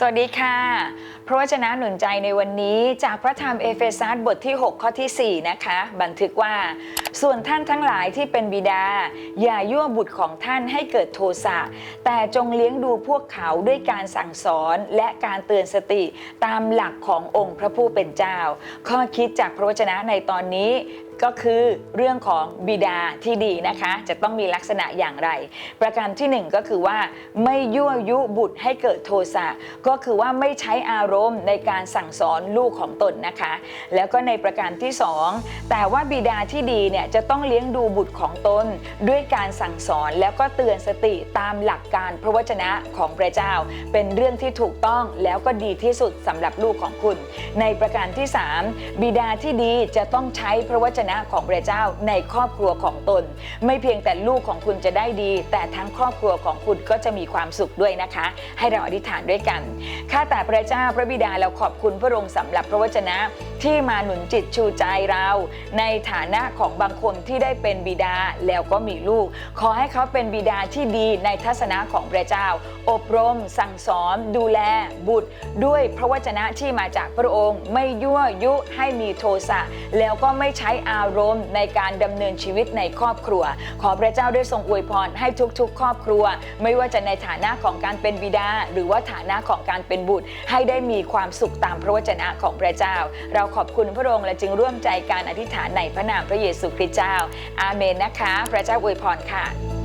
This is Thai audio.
สวัสดีค่ะ พระวจนะหนุนใจในวันนี้จากพระธรรมเอเฟซัสบทที่ 6 ข้อทีสี่ 4 นะคะ บันทึกว่า ส่วนท่านทั้งหลายที่เป็นบิดา อย่ายั่วบุตรของท่านให้เกิดโทสะ แต่จงเลี้ยงดูพวกเขาด้วยการสั่งสอนและการเตือนสติตามหลักขององค์พระผู้เป็นเจ้า ข้อคิดจากพระวจนะในตอนนี้ ก็คือเรื่องของบิดาที่ดีนะคะ จะต้องมีลักษณะอย่างไร ประการที่หนึ่งก็คือว่าไม่ยั่วยุบุตรให้เกิดโทสะก็คือว่าไม่ใช้อารมณ์ในการสั่งสอนลูกของตนนะคะ แล้วก็ในประการที่สองแต่ว่าบิดาที่ดีเนี่ยจะต้องเลี้ยงดูบุตรของตน ด้วยการสั่งสอนแล้วก็เตือนสติตามหลักการพระวจนะของพระเจ้า เป็นเรื่องที่ถูกต้องแล้วก็ดีที่สุดสำหรับลูกของคุณ ในประการที่สามบิดาที่ดีจะต้องใช้พระวจนะของพระเจ้าในครอบครัวของตน ไม่เพียงแต่ลูกของคุณจะได้ดี แต่ทั้งครอบครัวของคุณก็จะมีความสุขด้วยนะคะ ให้เราอธิษฐานด้วยกันข้าแต่พระเจ้าพระบิดาเราขอบคุณพระองค์สำหรับพระวจนะที่มาหนุนจิตชูใจเรา ในฐานะของบางคนที่ได้เป็นบิดาแล้วก็มีลูก ขอให้เขาเป็นบิดาที่ดีในทัศนะของพระเจ้า อบรม สั่งสอน ดูแลบุตร ด้วยพระวจนะที่มาจากพระองค์ ไม่ยั่วยุให้มีโทสะแล้วก็ไม่ใช้อารมณ์ในการดำเนินชีวิตในครอบครัว ขอพระเจ้าได้ทรงอวยพรให้ทุกๆ ครอบครัว ไม่ว่าจะในฐานะของการเป็นบิดา หรือว่าฐานะของการเป็นบุตร ให้ได้มีความสุขตามพระวจนะของพระเจ้า เราขอบคุณพระองค์และจึงร่วมใจการอธิษฐานในพระนามพระเยซูคริสต์เจ้า อาเมนนะคะ พระเจ้าอวยพรค่ะ